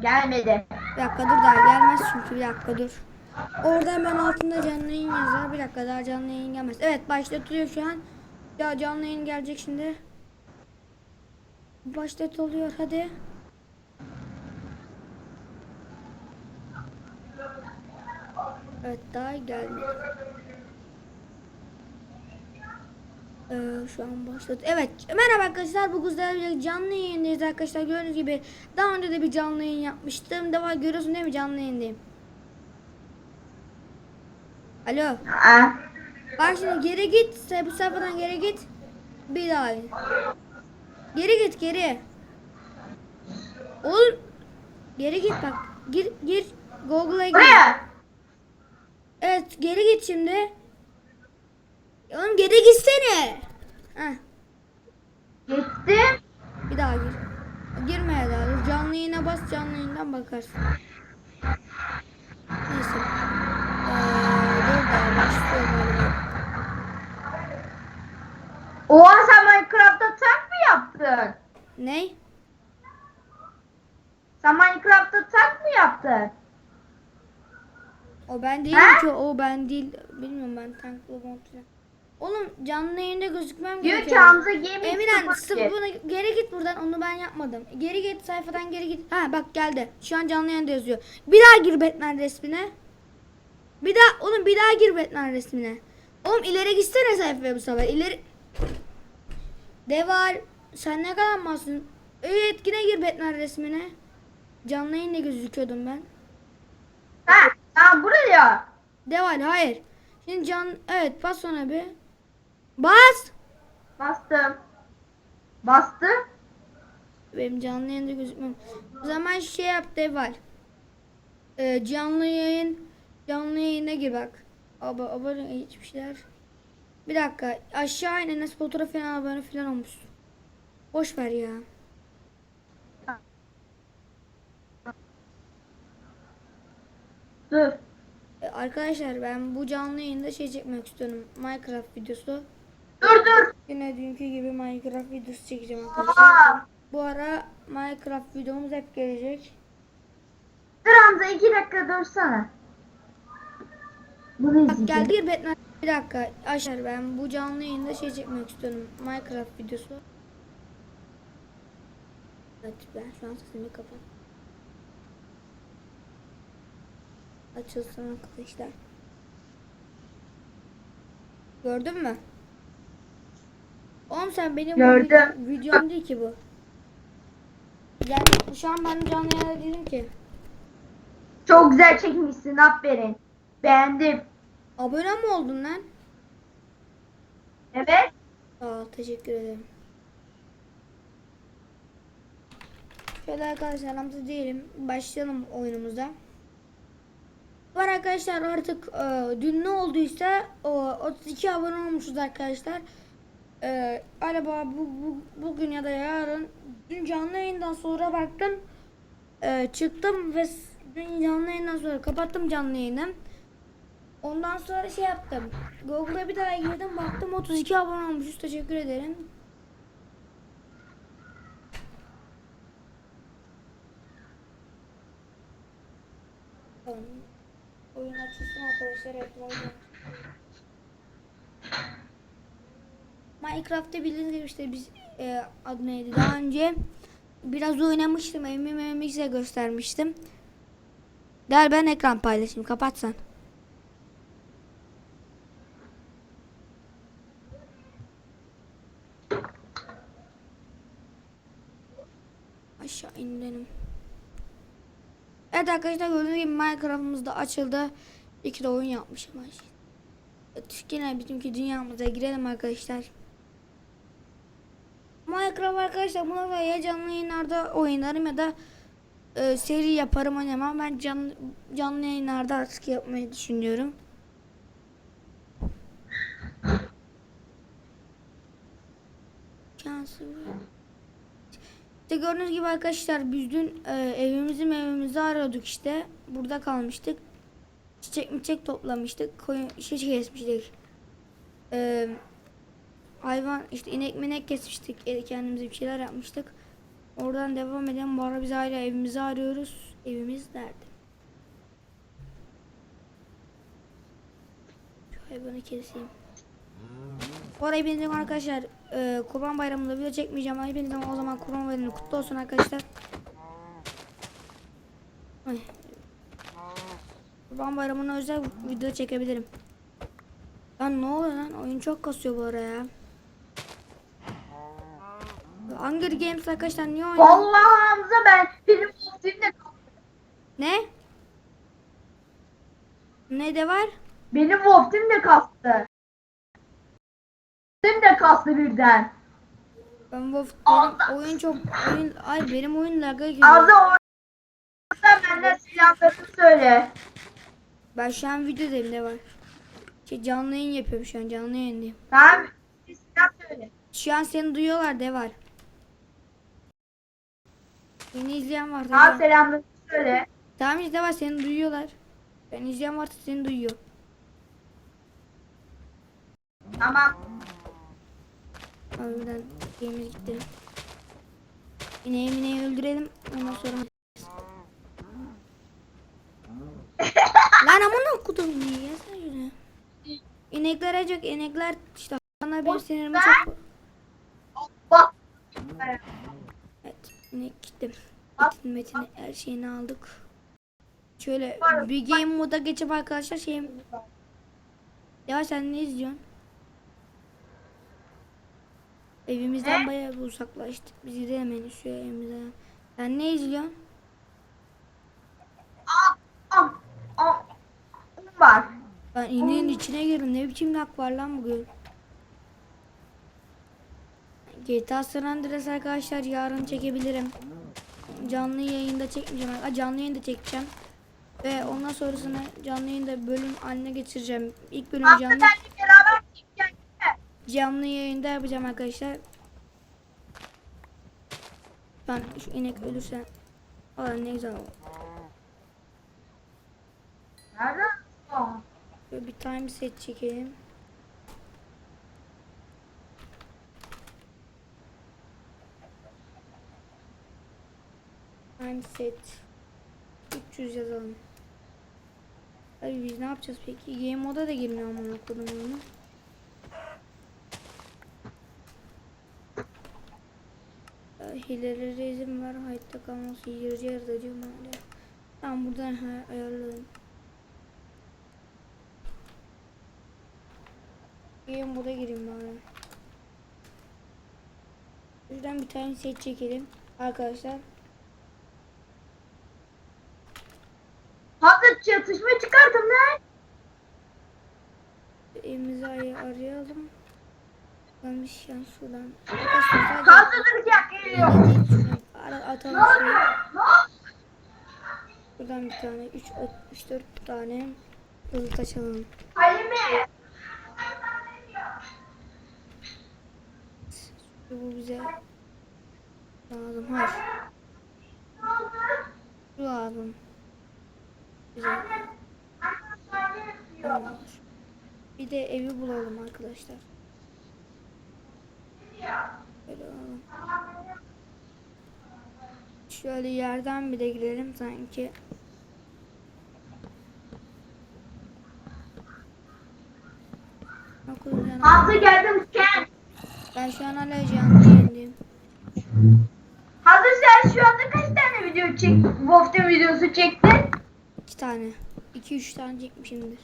Gelmedi. Bir dakika dur daha gelmez çünkü bir dakika dur. Orada hemen altında canlı yayın yazar. Bir dakika daha canlı yayın gelmez. Evet başlatılıyor şu an. Ya canlı yayın gelecek şimdi. Başlatılıyor hadi. Evet daha gelmedi. Ee, şu an başladı. Evet merhaba arkadaşlar bu güzel canlı yayındayız arkadaşlar. Gördüğünüz gibi daha önce de bir canlı yayın yapmıştım. Devam görüyorsun değil mi canlı yayındayım. Alo. Aa, Bak şimdi geri git. Bu sayfadan geri git. Bir daha. Geri git geri. Oğlum. Geri git bak. Gir gir. Google'a gir. Evet geri git şimdi. Geri gitsene. Heh. Gittim. Bir daha gir. Girmeye daha dur. Canlı yayına bas canlı yayından bakarsın. Neyse. Ee, dur daha başlıyor galiba. Oha sen Minecraft'ta tank mı yaptın? Ney? Sen Minecraft'ta tank mı yaptın? O ben değilim Ha? ki o ben değil. Bilmiyorum ben tanklı mod. Oğlum canlı yayında gözükmem Diyor ki gerekiyor. Hamza Gaming Emirhan 02. sıfır bunu geri git buradan onu ben yapmadım. Geri git sayfadan geri git. Ha bak geldi. Şu an canlı yayında yazıyor. Bir daha gir Batman resmine. Bir daha oğlum bir daha gir Batman resmine. Oğlum ileri gitsene sayfaya bu sefer. İleri Deval sen ne kadar masum? Evet etkine gir Batman resmine. Canlı yayında gözüküyordum ben. Ha, ha buraya. Deval hayır. Şimdi can evet bas ona bir. Bas. Bastım. Bastım. Benim canlı yayında gözükmem. O zaman şey yap Deval. Ee, canlı yayın canlı yayına gir bak. Aba abone hiçbir şeyler. Bir dakika aşağı in Enes fotoğraf falan abone falan olmuş. Boş ver ya. Dur. Ee, arkadaşlar ben bu canlı yayında şey çekmek istiyorum. Minecraft videosu. Dur dur. Yine dünkü gibi Minecraft videosu çekeceğim arkadaşlar. Aa, Bu ara Minecraft videomuz hep gelecek. dur Hamza iki dakika dursana. Bunu Bak izleyeceğim. geldi ya Batman. Bir dakika. Aşağı ben bu canlı yayında şey çekmek istiyorum. Minecraft videosu. Evet ben şu an sesimi kapat. Açılsın arkadaşlar. Gördün mü? Oğlum sen benim bu Gördüm. vid- videom değil ki bu. Yani şu an ben canlı yayında değilim ki. Çok güzel çekmişsin aferin. Beğendim. Abone mi oldun lan? Evet. Ol, teşekkür ederim. Şöyle arkadaşlar Hamza diyelim. Başlayalım oyunumuza. Var arkadaşlar artık e, dün ne olduysa o 32 abone olmuşuz arkadaşlar. E, galiba bu, bu, bugün ya da yarın dün canlı yayından sonra baktım e, çıktım ve dün canlı yayından sonra kapattım canlı yayını. Ondan sonra şey yaptım. Google'a bir daha girdim baktım 32 abone olmuşuz. Teşekkür ederim. Oyun açılsın arkadaşlar. Açılsın. Minecraft'ta bildiğiniz gibi işte biz e, adı neydi daha önce biraz oynamıştım. Evimi size göstermiştim. Der ben ekran paylaşayım. Kapatsan. Aşağı inelim. Evet arkadaşlar gördüğünüz gibi Minecraft'ımız da açıldı. İki de oyun yapmışım. Yine bizimki dünyamıza girelim arkadaşlar. Minecraft arkadaşlar buna da ya canlı yayınlarda oynarım ya da e, seri yaparım oynamam. Ben canlı, canlı yayınlarda artık yapmayı düşünüyorum. Şansı İşte gördüğünüz gibi arkadaşlar biz dün e, evimizi evimizi arıyorduk işte. Burada kalmıştık. Çiçek miçek toplamıştık. Koyun şey kesmiştik. E, hayvan işte inek minek kesmiştik. E, kendimize bir şeyler yapmıştık. Oradan devam edelim. Bu ara biz hala evimizi arıyoruz. Evimiz nerede? Şu hayvanı keseyim. Bu ara hepinizin arkadaşlar e, Kurban Bayramı'nda video çekmeyeceğim. ama Hepinizin o zaman Kurban Bayramı kutlu olsun arkadaşlar. Ay. Kurban Bayramı'na özel video çekebilirim. Lan ne oluyor lan? Oyun çok kasıyor bu ara ya. Hunger Games arkadaşlar niye oynuyor? Vallahi Hamza ben benim de kastı. Ne? Ne de var? Benim Wolf'im de kastı. Wolf'im de kastı birden. Ben Wolf benim oyun çok oyun ay benim oyun lag'a giriyor. Hamza orada benden silahlarını söyle. Ben şu an videodayım ne var? Şey canlı yayın yapıyorum şu an canlı yayındayım. Tamam. Silah söyle. Şu an seni duyuyorlar de var. Beni izleyen var Tamam selamlarını söyle. Tamam işte var seni duyuyorlar. Ben izleyen varsa seni duyuyor. Tamam. Harbiden şeyimiz gitti. İneği mineği öldürelim. Ondan sonra. Lan amına kudum niye ya sen şunu. İnekler acık inekler işte bana bir sinirimi çok. Bak. Evet inek gitti. Bak, Metin metini her şeyini aldık. Şöyle bir game moda geçip arkadaşlar şeyim. Ya sen ne izliyorsun? Evimizden Ne? bayağı bir uzaklaştık. Biz gidemeyiz şu evimize. Sen ne izliyorsun? Var. Ben ineğin içine girdim. Ne biçim lak var lan bugün? GTA San Andreas arkadaşlar yarın çekebilirim. Canlı yayında çekmeyeceğim. Aa, canlı yayında çekeceğim. Ve ondan sonrasını canlı yayında bölüm haline getireceğim. İlk Hamza canlı, canlı yayında yapacağım arkadaşlar. Ben şu inek ölürse Aa ne güzel oldu. Nerede? Bir time set çekelim. Time set 300 yazalım. Abi biz ne yapacağız peki? Game moda da girmiyor ama okudum onu. Hilelere izin ver. Hayatta kalması de diyorum öyle. Tamam buradan ayarladım. Game moda gireyim bari. Şuradan bir tane set çekelim arkadaşlar. Hamza çatışma çıkardım lan. Ay- arayalım. Ben bir şans şuradan. Arkadaşlar sadece Hamza duracak geliyor. Atalım Ne oluyor? Ne oluyor? Buradan bir tane 3 3 4 tane hızlı taş alalım. Halime. Bu bize lazım. Hayır. Lazım. Güzel. Bir de evi bulalım arkadaşlar. Böyle alalım. Şöyle yerden bir de girelim sanki. Hamza geldim Ken. Ben şu an hala canlı yayındayım. Hamza sen şu anda kaç tane video çek, Wolf'te videosu çektin? İki tane. iki üç tane çekmişimdir.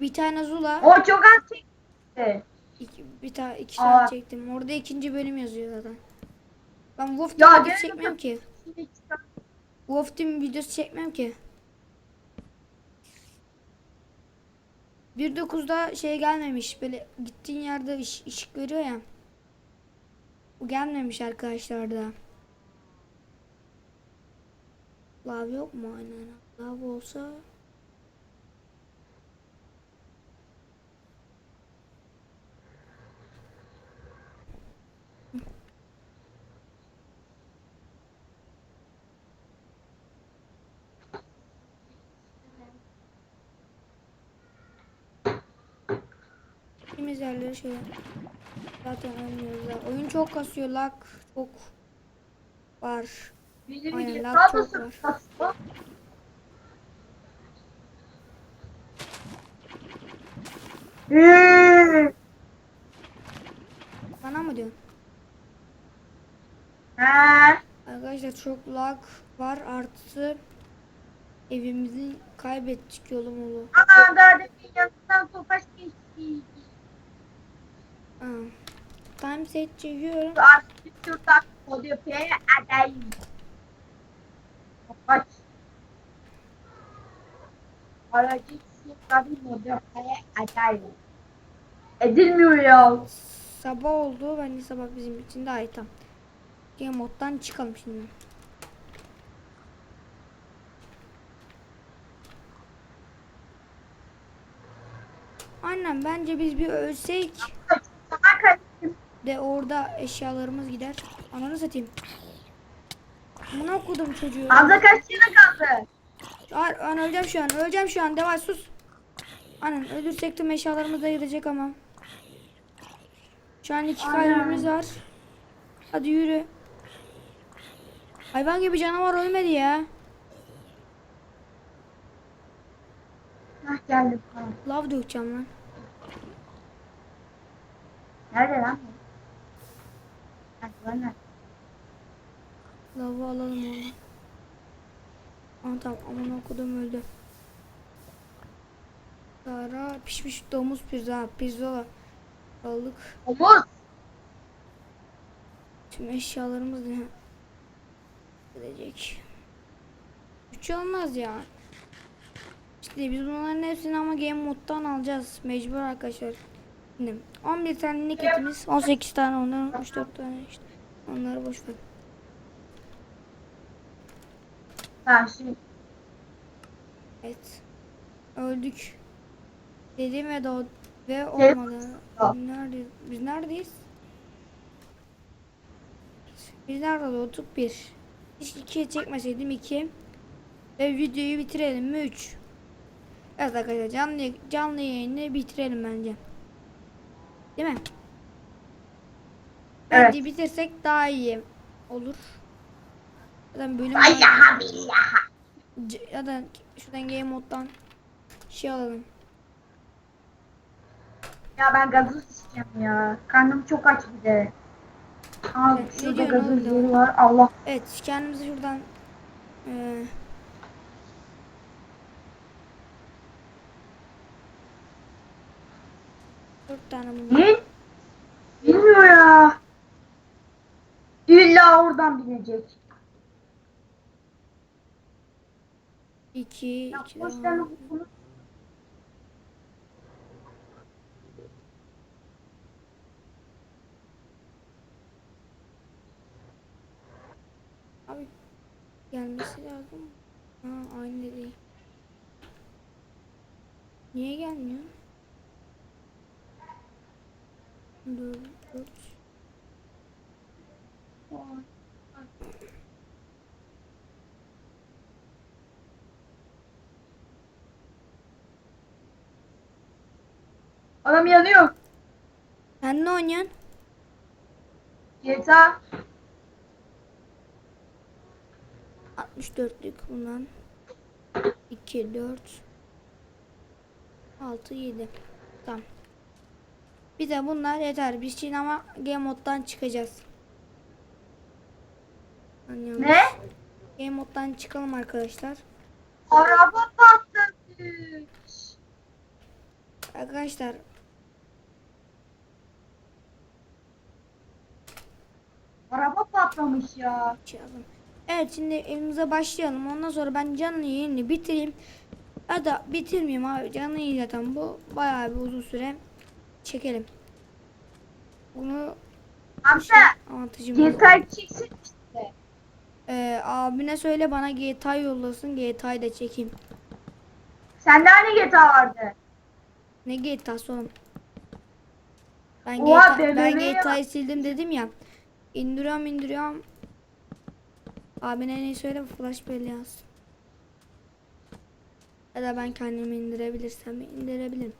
Bir tane Zula. O çok az çekti. iki, bir tane iki Aa. tane çektim. Orada ikinci bölüm yazıyor zaten. Ben Wolf Team videosu çekmem ki. Wolf Team videosu çekmem ki. 1.9'da şey gelmemiş. Böyle gittiğin yerde ış- ışık veriyor ya. Bu gelmemiş arkadaşlar da. Lav yok mu aynen? Lav olsa Gittiğimiz yerleri şöyle zaten oynuyoruz. ya. Oyun çok kasıyor lag çok. var. Aynen, daha da çok var. sırtlasın. Eee, Bana mı diyorsun? Arkadaşlar çok lag var artı evimizi kaybettik yolum yolu. Aa gardiyanın yanından topaç geçti. Ha. Time set çekiyorum. Artık şuradan modifiye edeyim. Topaç. Aracı şuradan modifiye edeyim. Edilmiyor ya. Sabah oldu. Bence sabah bizim için daha iyi tam. Game moddan çıkalım şimdi. Annem bence biz bir ölsek de orada eşyalarımız gider. Ananı satayım. Buna okudum çocuğu. Hamza kaç tane kaldı? Hayır, an öleceğim şu an. Öleceğim şu an. Devam sus. Anan ölürsek tüm eşyalarımız da gidecek ama. Şu an iki Aynen. kalbimiz var. Hadi yürü. Hayvan gibi canavar ölmedi ya. Hah geldim. Lav dökeceğim lan. Nerede lan? bana. Lavı alalım onu. Aa tamam aman okudum öldü. Sonra pişmiş domuz pizza. Pizza aldık. Omuz. Tüm eşyalarımız ne? Gidecek. Hiç olmaz ya. İşte biz bunların hepsini ama game moddan alacağız. Mecbur arkadaşlar. Şimdi 11 tane niketimiz, 18 tane ondan 64 tane işte. Onları boş ver. Tamam şimdi. Evet. Öldük. Dedim ve doğ ve olmadı. Nerede? Biz neredeyiz? Biz nerede doğduk? Bir. Hiç ikiye çekmeseydim iki. Ve videoyu bitirelim mi? Üç. Evet arkadaşlar canlı, canlı yayını bitirelim bence. Değil mi? Evet. Bence bitirsek daha iyi olur. Zaten bölüm. C- ya da şuradan game moddan şey alalım. Ya ben gazoz içeceğim ya. Karnım çok aç bir de. Aa Evet, şurada diyorsun gazoz yeri var. Allah. Evet kendimizi şuradan eee dört tane mum. Ne? Bilmiyor ya. İlla oradan binecek. İki, Ya iki boş daha. tane bunu. Abi gelmesi lazım. Ha aynı değil. Niye gelmiyor? Dört, dört. Adam yanıyor. Sen ne oynuyorsun? GTA. 64'lük bundan. 2, 4, 6, 7. Tamam. Bir de bunlar yeter. Biz şimdi ama game moddan çıkacağız. Ne? Game moddan çıkalım arkadaşlar. Araba patladı. Arkadaşlar Araba patlamış ya. yapalım. Evet şimdi evimize başlayalım. Ondan sonra ben canlı yayını bitireyim. Ya da bitirmeyeyim abi. Canlı yayın zaten bu. Bayağı bir uzun süre çekelim. Bunu Hamza. avantajım GTA çıksın işte. Ee, abine söyle bana GTA yollasın. GTA'yı da çekeyim. Sende hani GTA vardı? Ne GTA'sı oğlum? Ben Oha, GTA, ben. GTA'yı sildim dedim ya. İndiriyorum indiriyorum. Abine ne söyle flash belli yaz. Ya da ben kendim indirebilirsem indirebilirim.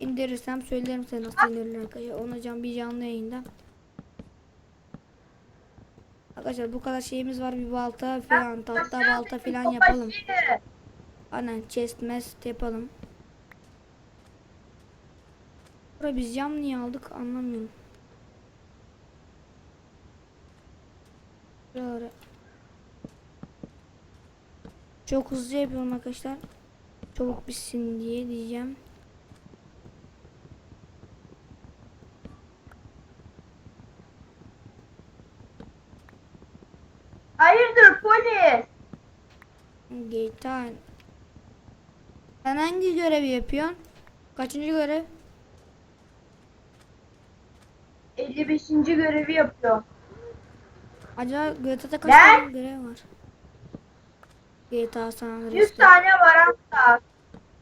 İndirirsem söylerim size nasıl indirilir arkadaşlar. Onu can bir canlı yayında. Arkadaşlar bu kadar şeyimiz var bir balta falan tahta balta falan yapalım. Aynen chest mest yapalım. Bura biz cam niye aldık anlamıyorum. Böyle. Çok hızlı yapıyorum arkadaşlar. Çabuk bitsin diye diyeceğim. Hayırdır polis? GTA. Sen hangi görevi yapıyorsun? Kaçıncı görev? 55. görevi yapıyor. Acaba GTA'da kaç Ne? tane görev var? GTA San 100 Andreas'ta. tane var hatta.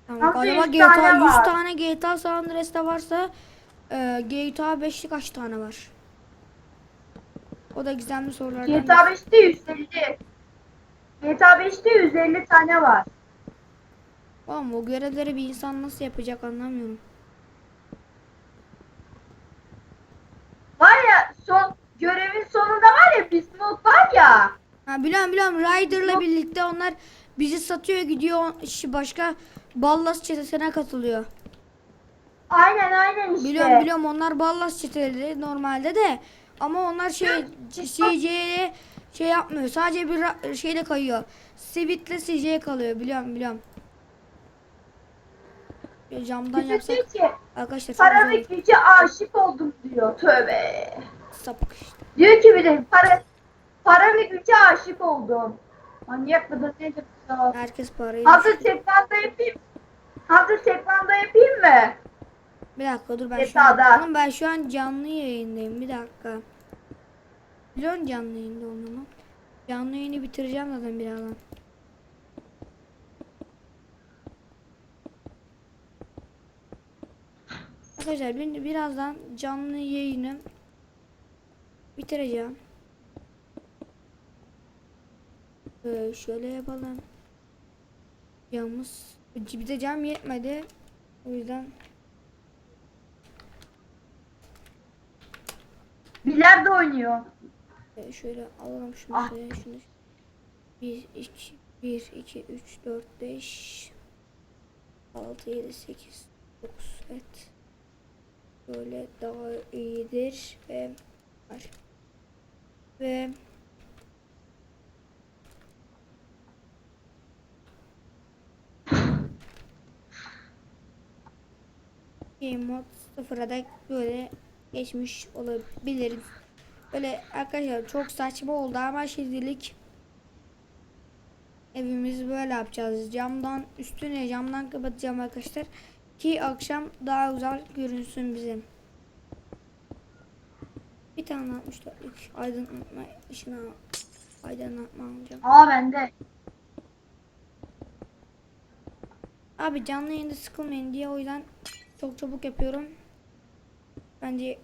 Tamam. Nasıl Acaba 100 GTA tane 100 var? tane GTA San Andreas'ta varsa e, GTA 5'li kaç tane var? O da gizemli sorulardan. GTA 5'te 150. GTA 5'te 150 tane var. Oğlum o görevleri bir insan nasıl yapacak anlamıyorum. Var ya son görevin sonunda var ya Bismuth var ya. Ha biliyorum biliyorum Ryder'la birlikte onlar bizi satıyor gidiyor başka Ballas çetesine katılıyor. Aynen aynen işte. Biliyorum biliyorum onlar Ballas çeteleri normalde de ama onlar şey CJ'ye şey yapmıyor. Sadece bir şeyle kayıyor. Sivit'le CJ'ye kalıyor biliyorum biliyorum. Bir camdan Bize yapsak ki arkadaşlar para ve güce aşık oldum diyor. Tövbe. sapık işte. Diyor ki bir de para para ve güce aşık oldum. Manyak mıdır nedir? Herkes parayı Hazır tekvanda yapayım. Hazır tekvanda yapayım mı? Bir dakika dur ben şu an. Oğlum ben şu an canlı yayındayım bir dakika. Biliyorsun canlı yayında olduğumu. Canlı yayını bitireceğim zaten birazdan. Arkadaşlar ben birazdan canlı yayını bitireceğim. Ee, şöyle yapalım. Camımız bir de cam yetmedi. O yüzden Bilardo oynuyor. Ee, şöyle alalım şunu Ah. şöyle şunu. 1 2 1 2 3 4 5 6 7 8 9 evet. Böyle daha iyidir ve var. Ve Game mod sıfıra da böyle geçmiş olabiliriz. Böyle arkadaşlar çok saçma oldu ama şimdilik evimizi böyle yapacağız. Camdan üstüne camdan kapatacağım arkadaşlar ki akşam daha güzel görünsün bizim. Bir tane 64'lük aydınlatma ışına aydınlatma alacağım. Aa bende. Abi canlı yayında sıkılmayın diye o yüzden çok çabuk yapıyorum. Bence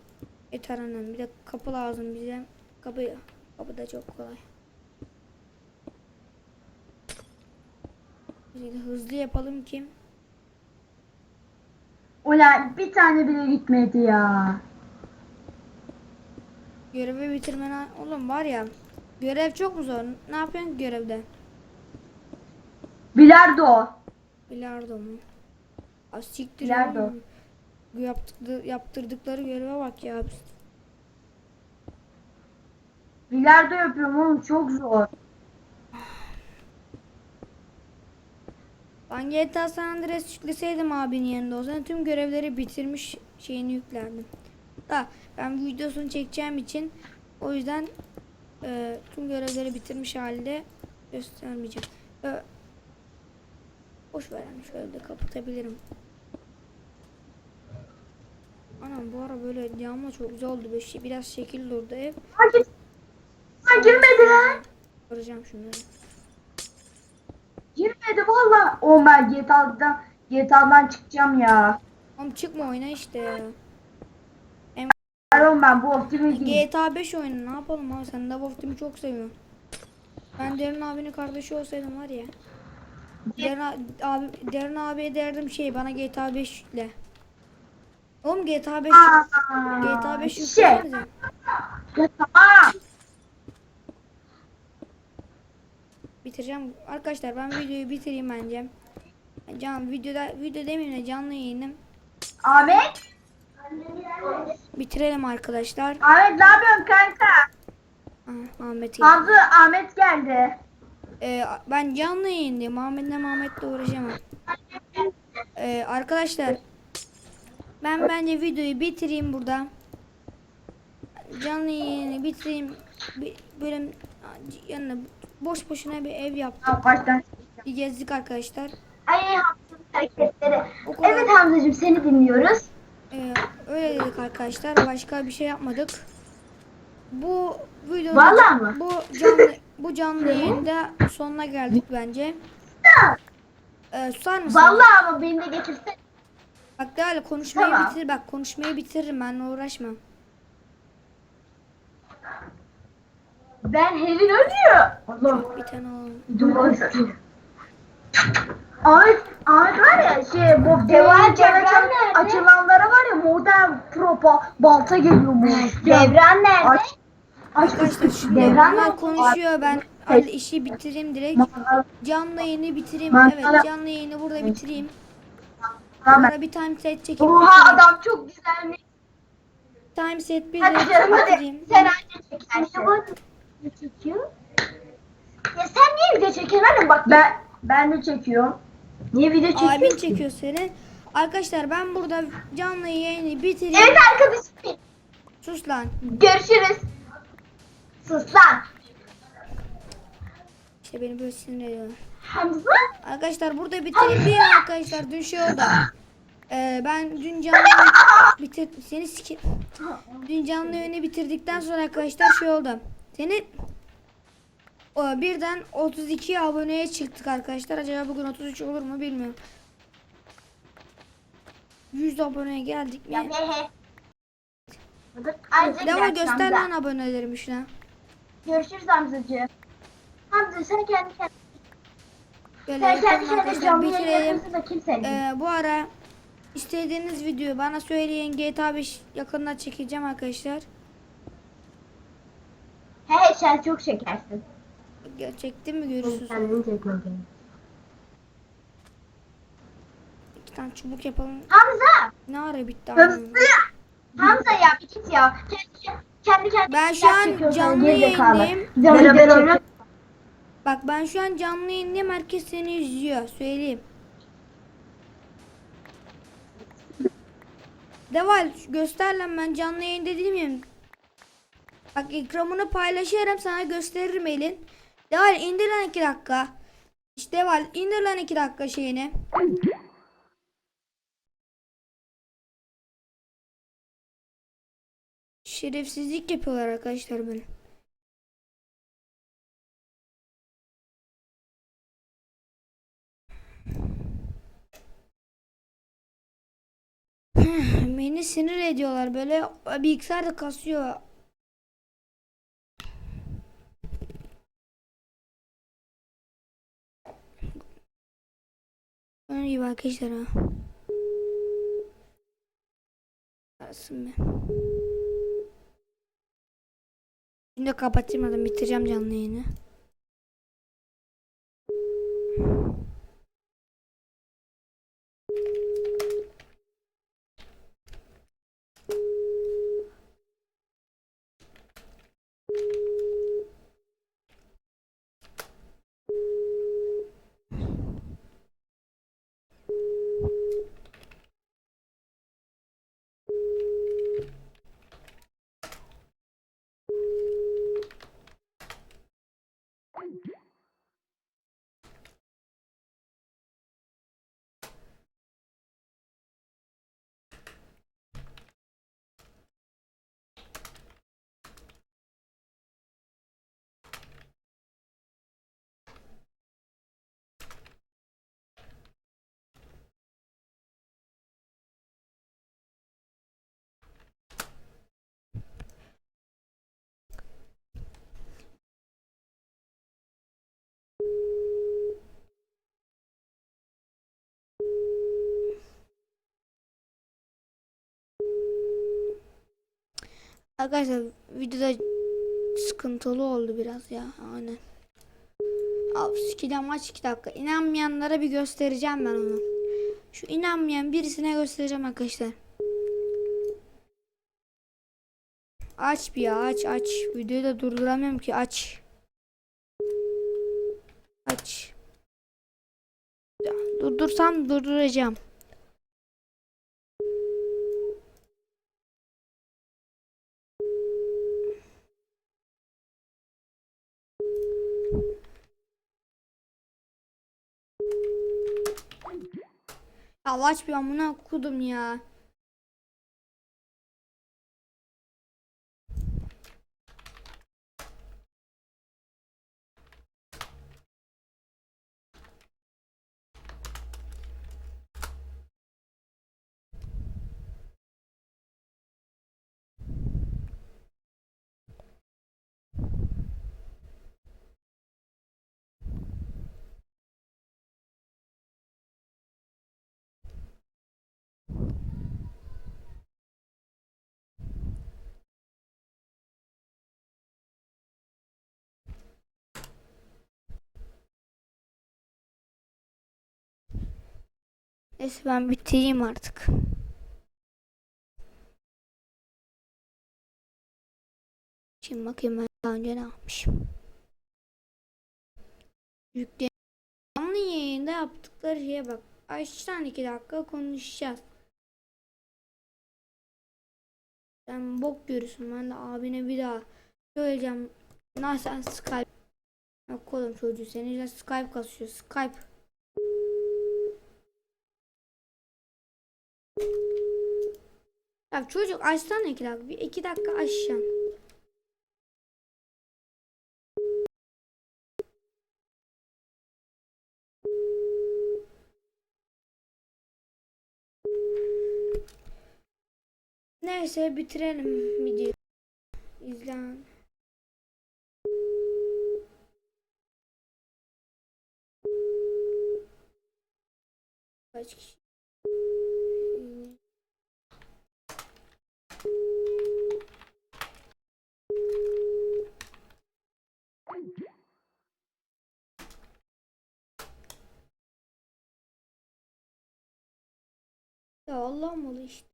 yeter annem. Bir de kapı lazım bize. Kapı kapı da çok kolay. De hızlı yapalım ki Ulan bir tane bile gitmedi ya. görevi bitirmen oğlum var ya görev çok mu zor? Ne yapıyorsun görevde? Bilardo. Bilardo mu? Az siktir Bilardo. oğlum. Bu yaptıkları, yaptırdıkları göreve bak ya. Bilardo yapıyorum oğlum çok zor. Ben GTA San Andreas yükleseydim abinin yanında o zaman tüm görevleri bitirmiş şeyini yüklerdim. Da ben videosunu çekeceğim için o yüzden e, tüm görevleri bitirmiş halde göstermeyeceğim. E, boş ver yani şöyle de kapatabilirim. Anam bu ara böyle camla çok güzel oldu. Şey, biraz şekil durdu ev. Ha git. Ha girmedi lan. Kıracağım şunları. Girmedi valla. Oğlum ben GTA'dan GTA'dan çıkacağım ya. Oğlum çıkma oyna işte ya. Oğlum ben bu optimi. GTA 5 oyunu ne yapalım abi sen de Team'i çok seviyorsun. Ben Derin abinin kardeşi olsaydım var ya. Derin, a- abi, Derin abiye derdim şey bana GTA 5 yükle. Oğlum GTA 5 Aa, GTA 5 şey. Ya tamam. bitireceğim. Arkadaşlar ben videoyu bitireyim bence. Can videoda video demeyeyim de canlı yayınım. Ahmet. Bitirelim arkadaşlar. Ahmet ne yapıyorsun kanka? Ah, Ahmet geldi. Hamza Ahmet geldi. Ee, ben canlı yayındayım. Ahmet'le Mahmet'le uğraşamam. Ee, arkadaşlar ben bence videoyu bitireyim burada. Canlı yayını bitireyim. Bir bölüm yanına boş boşuna bir ev baştan. Bir gezdik arkadaşlar. Ay Hamza'nın hareketleri. Kadar. Evet Hamzacığım seni dinliyoruz. Ee, öyle dedik arkadaşlar. Başka bir şey yapmadık. Bu videoda Vallahi mı? bu canlı bu canlı yayında sonuna geldik bence. Ee, susar mısın? Vallahi ama beni de getirsen. Bak değerli konuşmayı Tamam. bitir bak konuşmayı bitiririm benimle uğraşma. Ben Helin ölüyor. Allah. Bir tane alalım. Duman istiyor. Ahmet, Ahmet var ya şey bu devam açılan, açılanlara var ya modern propa balta geliyormuş. Devran nerede? Aç, aç, Arkadaşlar şimdi Devran konuşuyor ben hadi işi bitireyim direkt. Canlı yayını bitireyim. Evet canlı yayını burada bitireyim. Sonra bir time set çekip Oha bitireyim. adam çok güzelmiş. Time set bir Hadi de canım hadi. bitireyim. Sen anne çekersin. Ne çekiyor? Ya sen niye video çekiyorsun bak. Ben, ben de çekiyorum. Niye video çekiyorsun? Abin çekiyor seni. Arkadaşlar ben burada canlı yayını bitireyim. Evet arkadaşım. Sus lan. Görüşürüz. Sus lan. İşte beni böyle sinir ediyor. Hamza. Arkadaşlar burada bitireyim bir arkadaşlar dün şey oldu. Ee, ben dün canlı bitir seni siki dün canlı yayını bitirdikten sonra arkadaşlar şey oldu. Seni o, birden 32 aboneye çıktık arkadaşlar. Acaba bugün 33 olur mu bilmiyorum. 100 aboneye geldik mi? Devam göster lan abonelerimi şuna. Görüşürüz Hamzacığım. Hamza sen kendi kendine, Böyle sen kendi yapalım kendine arkadaşlar canlı yayın bitirelim. yapıyorsun da kim sevdi? Ee, bu ara istediğiniz videoyu bana söyleyin. GTA 5 yakında çekeceğim arkadaşlar. He sen çok şekersin. Çektim mi görürsünüz. Kendini çekmedin. İki tane çubuk yapalım. Hamza! Ne ara bitti abi? Hamza ya bir git ya. Kendi, kendi kendine Ben şu an canlı yayındayım. Beraber. Bak ben şu an canlı yayındayım. Herkes seni izliyor. Söyleyeyim. Deval göster lan ben canlı yayında değil miyim? Bak ekranını paylaşırım sana gösteririm elin. Deval indir lan iki dakika. İşte Deval indir lan iki dakika şeyini. Şerefsizlik yapıyorlar arkadaşlar böyle. Beni sinir ediyorlar böyle bilgisayar da kasıyor. Öyle iyi arkadaşlar ha. Arasın be. Şimdi kapatayım adam bitireceğim canlı yayını. Arkadaşlar videoda sıkıntılı oldu biraz ya. Aynen. Al skiden maç 2 dakika. İnanmayanlara bir göstereceğim ben onu. Şu inanmayan birisine göstereceğim arkadaşlar. Aç bir ya aç aç. Videoyu da durduramıyorum ki aç. Aç. Durdursam durduracağım. Ya aç bir amına okudum ya. Neyse ben bitireyim artık. Şimdi bakayım ben daha önce ne yapmışım. Yükle Canlı yayında yaptıkları şeye bak. Açtan iki dakika konuşacağız. Sen bok görürsün. Ben de abine bir daha söyleyeceğim. Nasıl Skype. Yok oğlum çocuğu seninle Skype kasıyor. Skype. Ya çocuk açsana iki dakika. Bir iki dakika açacağım. Neyse bitirelim videoyu. İzlen. Kaç kişi? Ya Allah malı işte.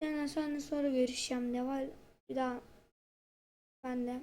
Yani sonra görüşeceğim de var. Bir daha ben de.